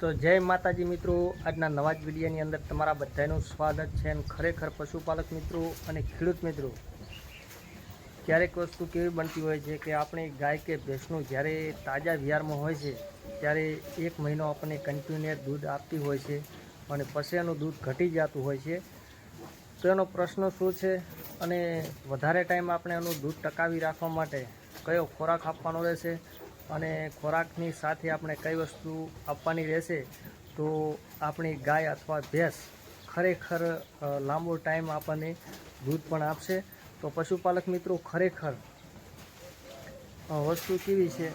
તો જય માતાજી મિત્રો, આજના નવા જ વિડીયોની અંદર તમારા બધાનું સ્વાગત છે અને ખરેખર પશુપાલક મિત્રો અને ખેડૂત મિત્રો. ક્યારેક વસ્તુ કેવી બનતી હોય છે કે આપણે ગાય કે ભેંસનું જ્યારે તાજા વિહારમાં હોય છે, ત્યારે એક મહિનો આપણને કન્ટિન્યુઅસ દૂધ આપતી હોય છે અને પછી એનું દૂધ ઘટી જતું હોય છે. તો એનો પ્રશ્ન શું છે અને વધારે ટાઈમ આપણે એનું દૂધ ટકાવી રાખવા માટે કયો ખોરાક આપવાનો રહેશે? અને ખોરાકની સાથે આપણે કઈ વસ્તુ આપવાની રહેશે તો આપણી ગાય અથવા ભેંસ ખરેખર લાંબો ટાઈમ આપણને દૂધ પણ આપશે. તો પશુપાલક મિત્રો, ખરેખર વસ્તુ કેવી છે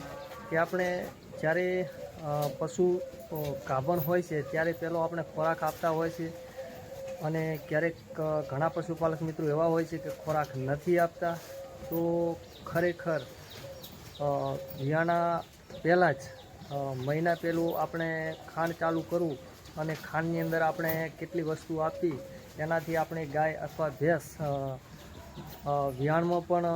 કે આપણે જ્યારે પશુ ગાભણ હોય છે ત્યારે પહેલો આપણે ખોરાક આપતા હોય છે અને ક્યારેક ઘણા પશુપાલક મિત્રો એવા હોય છે કે ખોરાક નથી આપતા. તો ખરેખર અ, પહેલાં જ મહિના પહેલું આપણે ખાંડ ચાલુ કરવું અને ખાંડની અંદર આપણે કેટલી વસ્તુ આપી એનાથી આપણે ગાય અથવા ભેંસ વિયાણમાં પણ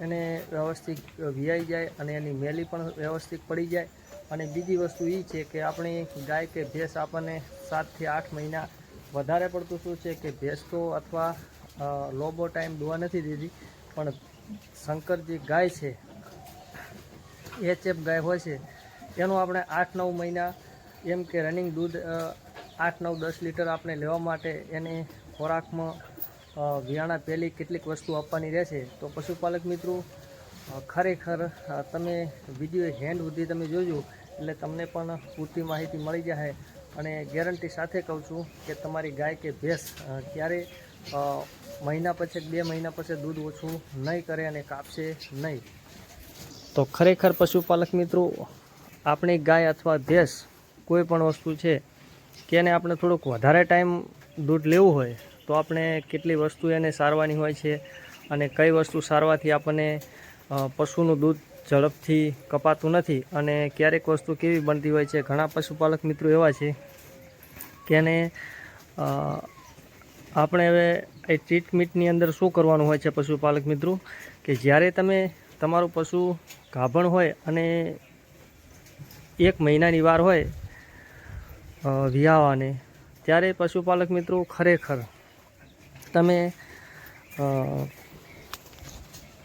એને વ્યવસ્થિત વિયાઈ જાય અને એની મેલી પણ વ્યવસ્થિત પડી જાય. અને બીજી વસ્તુ એ છે કે આપણી ગાય કે ભેંસ આપણને સાતથી આઠ મહિના વધારે પડતું શું છે કે ભેંસ તો અથવા લોબો ટાઈમ દોવા નથી દીધી પણ શંકર જે ગાય છે એચએફ ગાય હોય છે, એનું આપણે આઠ નવ મહિના એમ કે રનિંગ દૂધ આઠ નવ દસ લીટર આપણે લેવા માટે એને ખોરાકમાં વિયાણા પહેલી કેટલીક વસ્તુ આપવાની રહેશે. તો પશુપાલક મિત્રો ખરેખર તમે વીડિયો હેન્ડ સુધી તમે જોજો, એટલે તમને પણ પૂરતી માહિતી મળી જશે અને ગેરંટી સાથે કહું છું કે તમારી ગાય કે ભેંસ ક્યારે મહિના પછી બે મહિના પછી દૂધ ઓછું નહીં કરે અને કાપશે નહીં. તો ખરેખર પશુપાલક મિત્રો, આપણી ગાય અથવા ભેંસ કોઈ પણ વસ્તુ છે કે એને આપણે થોડુંક વધારે ટાઈમ દૂધ લેવું હોય, તો આપણે કેટલી વસ્તુ એને સારવાની હોય છે અને કઈ વસ્તુ સારવાથી આપણને પશુનું દૂધ ઝડપથી કપાતું નથી અને ક્યારેક વસ્તુ કેવી બનતી હોય છે. ઘણા પશુપાલક મિત્રો એવા છે કે એને આપણે હવે એ ટ્રીટમેન્ટની અંદર શું કરવાનું હોય છે પશુપાલક મિત્રો? કે જ્યારે તમે તમારું પશુ ગાભણ હોય અને એક મહિનાની વાર હોય વિયાવાને ત્યારે પશુપાલક મિત્રો ખરેખર તમે અ,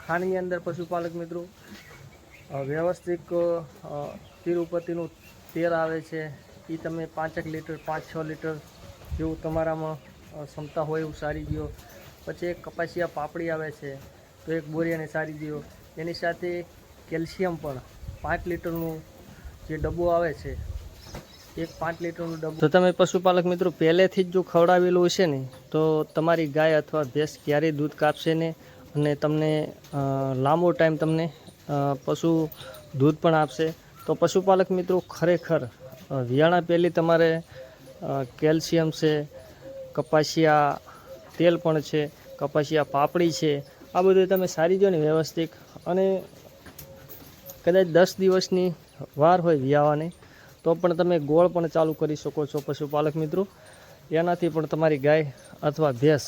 ખાંડની અંદર પશુપાલક મિત્રો વ્યવસ્થિત તિરુપતિનું તેલ આવે છે એ તમે પાંચેક લીટર પાંચ છ લીટર જેવું તમારામાં ક્ષમતા હોય એવું સારી દો પછી એક કપાસિયા પાપડી આવે છે તો એક બોરિયાને સારી દો એની સાથે કેલ્શિયમ પણ પાંચ લીટરનું જે ડબ્બો આવે છે, એક પાંચ લીટરનું ડબ્બો તો તમે પશુપાલક મિત્રો, પહેલેથી જ જો ખવડાવેલું હશે ને, તો તમારી ગાય અથવા ભેંસ ક્યારેય દૂધ કાપશે ને અને તમને લાંબો ટાઈમ તમને પશુ દૂધ પણ આપશે. તો પશુપાલક મિત્રો, ખરેખર વિયાણા પહેલી તમારે કેલ્શિયમ છે, કપાસિયા તેલ પણ છે, કપાસિયા પાપડી છે, આ બધું તમે સારી જો ને વ્યવસ્થિત અને કદાચ દસ દિવસની વાર હોય વિયાવાની, તો પણ તમે ગોળ પણ ચાલુ કરી શકો છો પશુપાલક મિત્રો. એનાથી પણ તમારી ગાય અથવા ભેંસ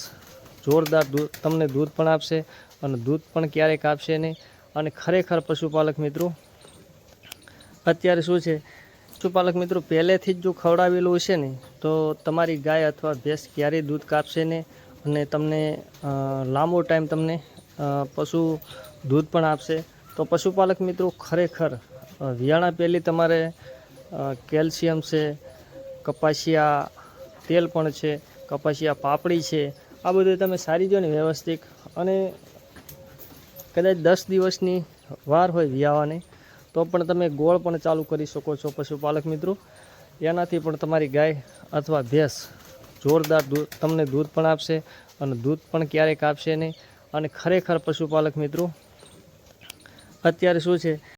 જોરદાર દૂધ તમને દૂધ પણ આપશે અને દૂધ પણ ક્યારેક આપશે નહીં. અને ખરેખર પશુપાલક મિત્રો, અત્યારે શું છે? પશુપાલક મિત્રો, પહેલેથી જ જો ખવડાવેલું હશે ને, તો તમારી ગાય અથવા ભેંસ ક્યારેય દૂધ કાપશે નહીં અને તમને લાંબો ટાઈમ તમને પશુ દૂધ પણ આપશે. તો પશુપાલક મિત્રો, ખરેખર વિયાણા પહેલી તમારે કેલ્શિયમ છે, કપાસિયા તેલ પણ છે, કપાસિયા પાપડી છે, આ બધું તમે સારી જો ને વ્યવસ્થિત. અને કદાચ દસ દિવસની વાર હોય વિયાવાની, તો પણ તમે ગોળ પણ ચાલુ કરી શકો છો પશુપાલક મિત્રો. એનાથી પણ તમારી ગાય અથવા ભેંસ જોરદાર દૂધ તમને દૂધ પણ આપશે અને દૂધ પણ ક્યારેક આપશે નહીં. અને ખરેખર પશુપાલક મિત્રો અત્યારે શું છે?